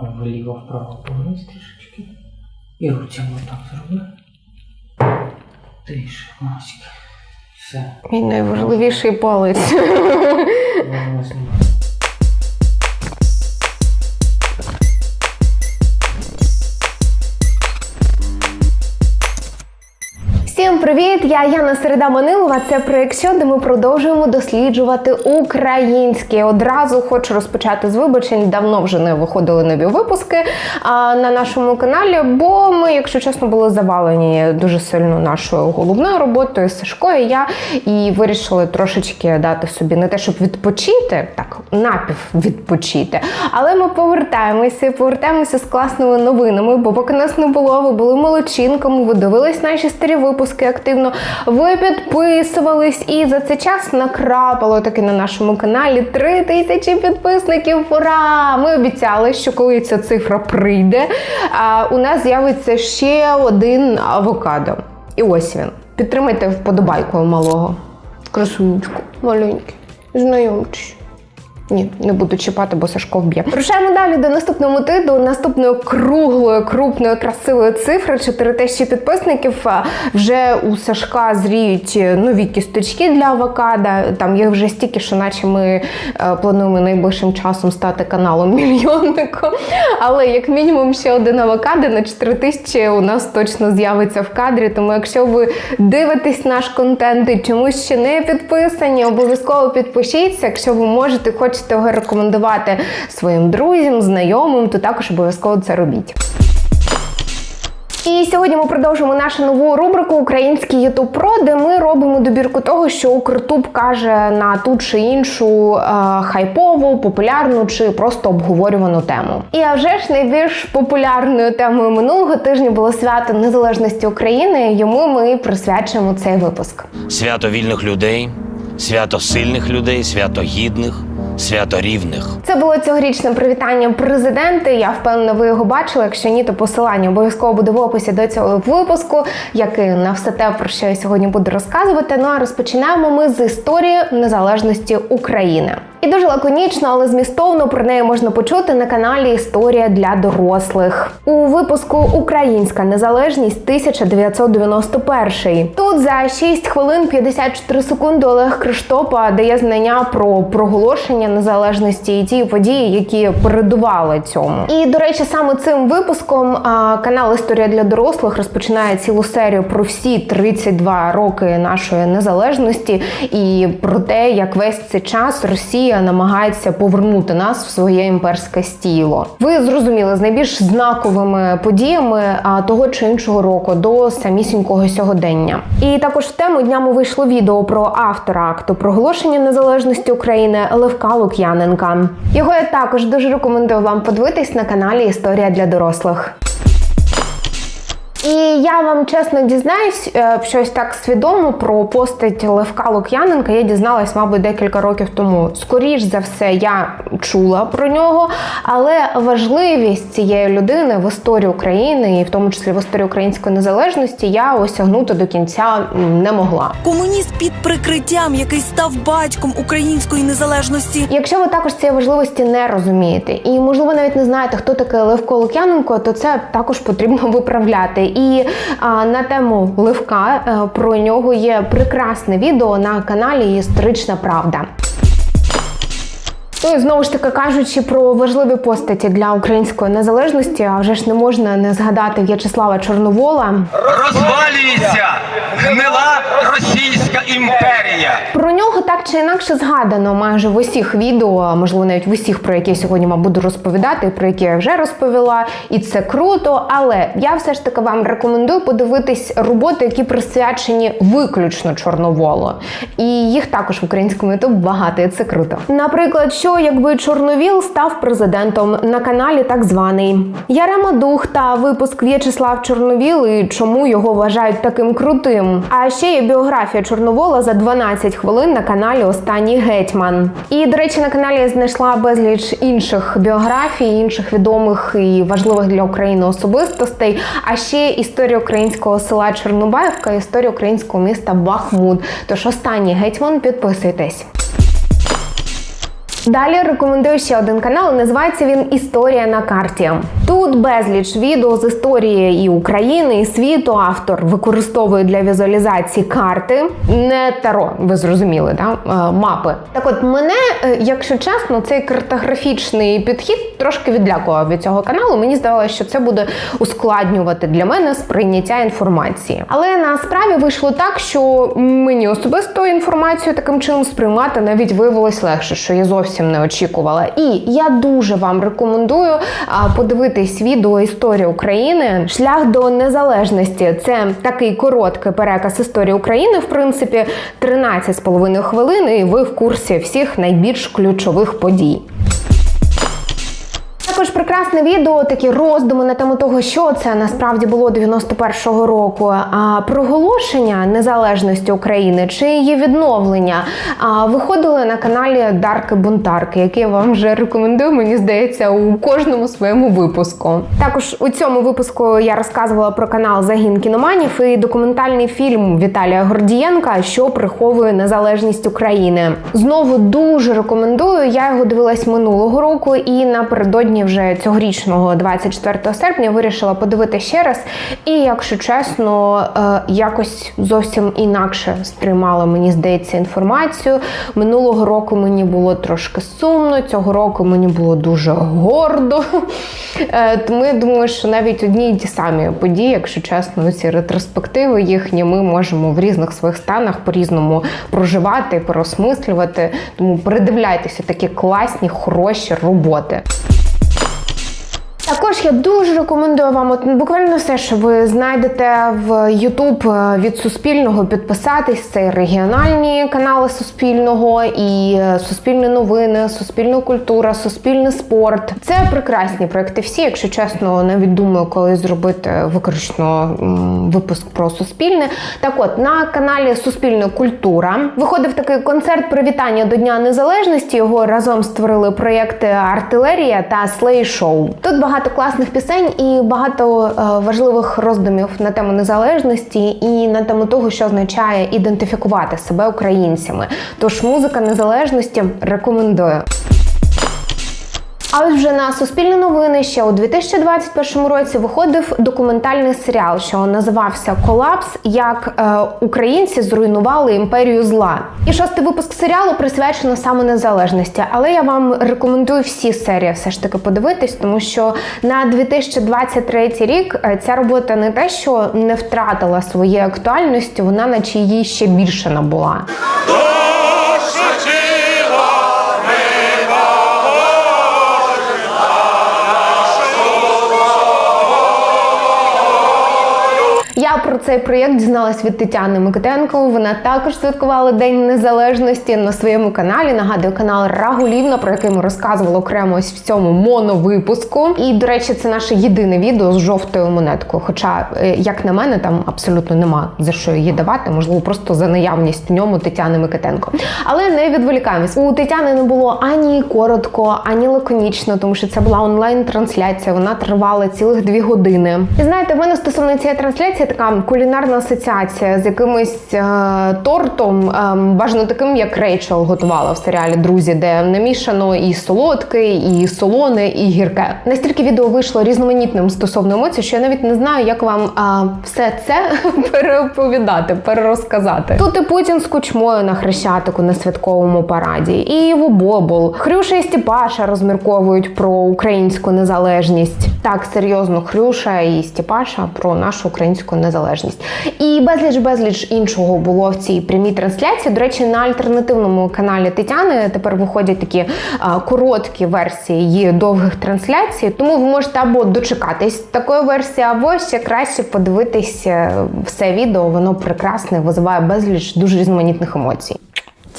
Вліво-вправо повернись трішечки. І руцями так зроби. Тише, маски. Все. Мій найважливіший палець. Привіт! Я Яна Середа Манилова. Це проєкт «Що?», де ми продовжуємо досліджувати українське. Одразу хочу розпочати з вибачень. Давно вже не виходили нові випуски а, на нашому каналі, бо ми, якщо чесно, були завалені дуже сильно нашою головною роботою Сашко і я, і вирішили трошечки дати собі не те, щоб відпочити, так напів відпочити. Але ми повертаємося, повертаємося з класними новинами, бо поки нас не було, ви були молодчинками, ви дивились наші старі випуски активно, ви підписувались, і за цей час накрапало таки на нашому каналі 3 тисячі підписників. Ура! Ми обіцяли, що коли ця цифра прийде, у нас з'явиться ще один авокадо. І ось він. Підтримайте вподобайкою малого. Красунечку, маленький, знайомчий. Ні, не буду чіпати, бо Сашко вб'є. Рушаємо далі до наступного мотиву, до наступної круглої, крупної, красивої цифри. 4 тисячі підписників. Вже у Сашка зріють нові кісточки для авокада. Там їх вже стільки, що наче ми е, плануємо найближчим часом стати каналом мільйонником. Але як мінімум ще один авокадо на 4 тисячі у нас точно з'явиться в кадрі. Тому якщо ви дивитесь наш контент і чомусь ще не підписані, обов'язково підпишіться. Якщо ви можете, хочете його рекомендувати своїм друзям, знайомим, то також обов'язково це робіть. І сьогодні ми продовжуємо нашу нову рубрику Український Ютуб Про, де ми робимо добірку того, що Укртуб каже на ту чи іншу е, хайпову, популярну чи просто обговорювану тему. І а вже ж найбільш популярною темою минулого тижня було свято Незалежності України. Йому ми присвячуємо цей випуск. Свято вільних людей, свято сильних людей, свято гідних, свято рівних. Це було цьогорічне привітання президента. Я впевнена, ви його бачили. Якщо ні, то посилання обов'язково буде в описі до цього випуску, як і на все те, про що я сьогодні буду розказувати. Ну а розпочинаємо ми з історії незалежності України. І дуже лаконічно, але змістовно про неї можна почути на каналі Історія для дорослих у випуску Українська незалежність 1991. Тут за 6 хвилин 54 секунди Олег Криштопа дає знання про проголошення незалежності і ті події, які передували цьому. І до речі, саме цим випуском канал Історія для дорослих розпочинає цілу серію про всі 32 роки нашої незалежності і про те, як весь цей час Росія намагається повернути нас в своє імперське стіло. Ви зрозуміли з найбільш знаковими подіями того чи іншого року до самісінького сьогодення. І також в тему днями вийшло відео про автора акту проголошення незалежності України Левка Лук'яненка. Його я також дуже рекомендую вам подивитись на каналі Історія для дорослих. І я вам чесно дізнаюсь, е, щось так свідомо про постать Левка Лук'яненка. Я дізналась, мабуть, декілька років тому. Скоріш за все, я чула про нього, але важливість цієї людини в історії України, і в тому числі в історії української незалежності, я осягнути до кінця не могла. Комуніст під прикриттям, який став батьком української незалежності. Якщо ви також цієї важливості не розумієте, і можливо навіть не знаєте, хто такий Левко Лук'яненко, то це також потрібно виправляти. І а, на тему Левка е, про нього є прекрасне відео на каналі Історична Правда. Ну і знову ж таки кажучи про важливі постаті для української незалежності, а вже ж не можна не згадати В'ячеслава Чорновола. розвалюється гнила Російська імперія. Про нього так чи інакше згадано майже в усіх відео, можливо навіть в усіх, про які я сьогодні вам буду розповідати, про які я вже розповіла, і це круто. Але я все ж таки вам рекомендую подивитись роботи, які присвячені виключно Чорноволу. І їх також в українському ютуб багато, і це круто. Наприклад, що якби Чорновіл став президентом на каналі так званий Ярема Дух та випуск В'ячеслав Чорновіл і чому його вважають таким крутим. А ще є біографія Чорновола за 12 хвилин на каналі Останній гетьман. І до речі, на каналі я знайшла безліч інших біографій, інших відомих і важливих для України особистостей. А ще історія українського села Чорнобаївка, історія українського міста Бахмут. Тож останній гетьман, підписуйтесь. Далі рекомендую ще один канал. Називається він Історія на карті. Тут безліч відео з історії і України, і світу. Автор використовує для візуалізації карти, не таро. Ви зрозуміли, да? Е, мапи. Так, от мене, е, якщо чесно, цей картографічний підхід трошки відлякував від цього каналу. Мені здавалося, що це буде ускладнювати для мене сприйняття інформації. Але насправді вийшло так, що мені особисто інформацію таким чином сприймати навіть виявилось легше, що я зовсім не очікувала. І я дуже вам рекомендую подивитись відео Історія України Шлях до незалежності. Це такий короткий переказ історії України, в принципі, 13,5 хвилин, і ви в курсі всіх найбільш ключових подій. Також прекрасне відео, такі роздуми на тему того, що це насправді було 91-го року. А проголошення незалежності України чи її відновлення а, виходили на каналі Дарки Бунтарки, який я вам вже рекомендую. Мені здається, у кожному своєму випуску. Також у цьому випуску я розказувала про канал Загін кіноманів і документальний фільм Віталія Гордієнка, що приховує незалежність України. Знову дуже рекомендую. Я його дивилась минулого року і напередодні вже цьогорічного 24 серпня вирішила подивити ще раз. І, якщо чесно, е, якось зовсім інакше сприймала, мені здається, інформацію. Минулого року мені було трошки сумно, цього року мені було дуже гордо. Е, Тому я думаю, що навіть одні і ті самі події, якщо чесно, ці ретроспективи їхні, ми можемо в різних своїх станах по-різному проживати, переосмислювати. Тому передивляйтеся такі класні, хороші роботи. Також я дуже рекомендую вам от буквально все, що ви знайдете в YouTube від Суспільного, підписатись. Це регіональні канали Суспільного, і е, Суспільне новини, Суспільна культура, Суспільний спорт. Це прекрасні проекти. Всі, якщо чесно, навіть думаю, коли зробити виключно випуск про Суспільне. Так от на каналі Суспільна культура виходив такий концерт привітання до Дня Незалежності. Його разом створили проєкти Артилерія та Слей Шоу. Тут багато класних пісень і багато е, важливих роздумів на тему незалежності і на тему того, що означає ідентифікувати себе українцями. Тож музика незалежності рекомендую. А ось вже на Суспільні новини ще у 2021 році виходив документальний серіал, що називався Колапс, як е, українці зруйнували імперію зла. І шостий випуск серіалу присвячено саме незалежності. Але я вам рекомендую всі серії все ж таки подивитись, тому що на 2023 рік е, ця робота не те, що не втратила своєї актуальності, вона наче її ще більше набула. Цей проєкт дізналась від Тетяни Микитенко. Вона також святкувала День Незалежності на своєму каналі. Нагадую, канал Рагулівна, про який ми розказували окремо ось в цьому моновипуску. І, до речі, це наше єдине відео з жовтою монеткою. Хоча, е, як на мене, там абсолютно нема за що її давати, можливо, просто за наявність в ньому Тетяни Микитенко. Але не відволікаємось. У Тетяни не було ані коротко, ані лаконічно, тому що це була онлайн-трансляція. Вона тривала цілих дві години. І знаєте, в мене стосовно цієї трансляції така кулінарна асоціація з якимось е, тортом, е, бажано таким, як Рейчел готувала в серіалі Друзі, де намішано і солодке, і солоне, і гірке. Настільки відео вийшло різноманітним стосовно емоцій, що я навіть не знаю, як вам е, все це переоповідати, перерозказати. Тут і Путін з кучмою на хрещатику на святковому параді, і Іво Бобол, Хрюша і Степаша розмірковують про українську незалежність. Так, серйозно, Хрюша і Степаша про нашу українську незалежність. І безліч безліч іншого було в цій прямій трансляції. До речі, на альтернативному каналі Тетяни тепер виходять такі а, короткі версії її довгих трансляцій. Тому ви можете або дочекатись такої версії, або ще краще подивитись е, все відео. Воно прекрасне, визиває безліч дуже різноманітних емоцій.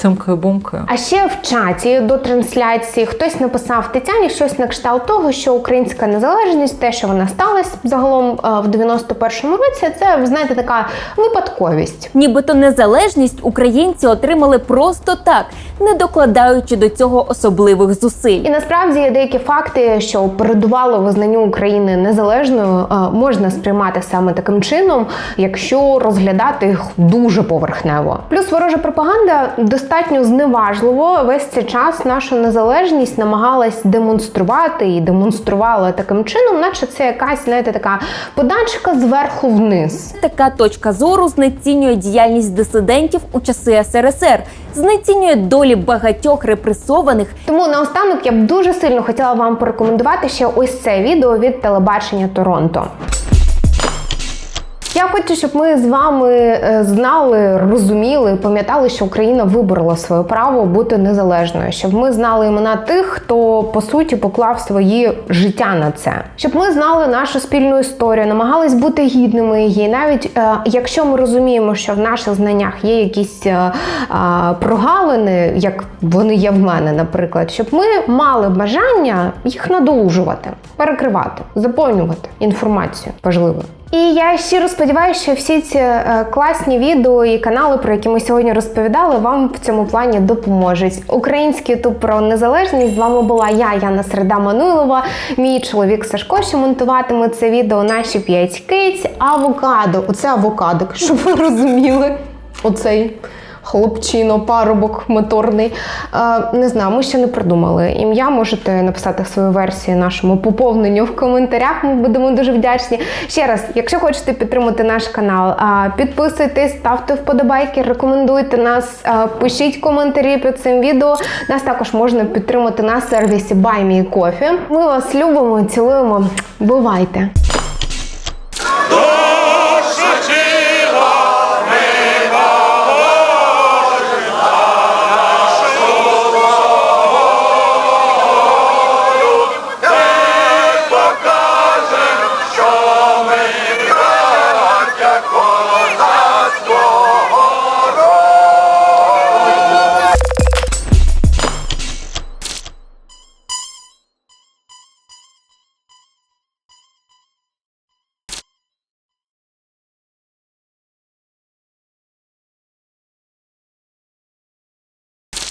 Цьомкою-бумкою. А ще в чаті до трансляції хтось написав Тетяні щось на кшталт того, що українська незалежність, те, що вона сталася загалом е, в 91-му році, це ви знаєте така випадковість. Нібито незалежність українці отримали просто так, не докладаючи до цього особливих зусиль. І насправді деякі факти, що передувало визнанню України незалежною, е, можна сприймати саме таким чином, якщо розглядати їх дуже поверхнево. Плюс ворожа пропаганда достатньо достатньо зневажливо весь цей час нашу незалежність намагалась демонструвати і демонструвала таким чином, наче це якась, знаєте, така подачка зверху вниз. Така точка зору знецінює діяльність дисидентів у часи СРСР, знецінює долі багатьох репресованих Тому наостанок я б дуже сильно хотіла вам порекомендувати ще ось це відео від телебачення Торонто. Я хочу, щоб ми з вами е, знали, розуміли, пам'ятали, що Україна виборола своє право бути незалежною, щоб ми знали імена тих, хто по суті поклав свої життя на це, щоб ми знали нашу спільну історію, намагались бути гідними її. Навіть е, якщо ми розуміємо, що в наших знаннях є якісь е, прогалини, як вони є в мене, наприклад, щоб ми мали бажання їх надолужувати, перекривати, заповнювати інформацію важливою. І я щиро сподіваюся, що всі ці е, класні відео і канали, про які ми сьогодні розповідали, вам в цьому плані допоможуть. Український ютуб про незалежність з вами була я, Яна Середа Мануйлова, мій чоловік Сашко, що монтуватиме це відео. Наші п'ять киць, авокадо. Оце авокадок. щоб ви розуміли. Оцей. Хлопчино, парубок моторний. Е, не знаю, ми ще не придумали ім'я. Можете написати свою версію нашому поповненню в коментарях. Ми будемо дуже вдячні. Ще раз, якщо хочете підтримати наш канал, е, підписуйтесь, ставте вподобайки, рекомендуйте нас, е, пишіть коментарі під цим відео. Нас також можна підтримати на сервісі BuyMeCoffee. Ми вас любимо, цілуємо. Бувайте!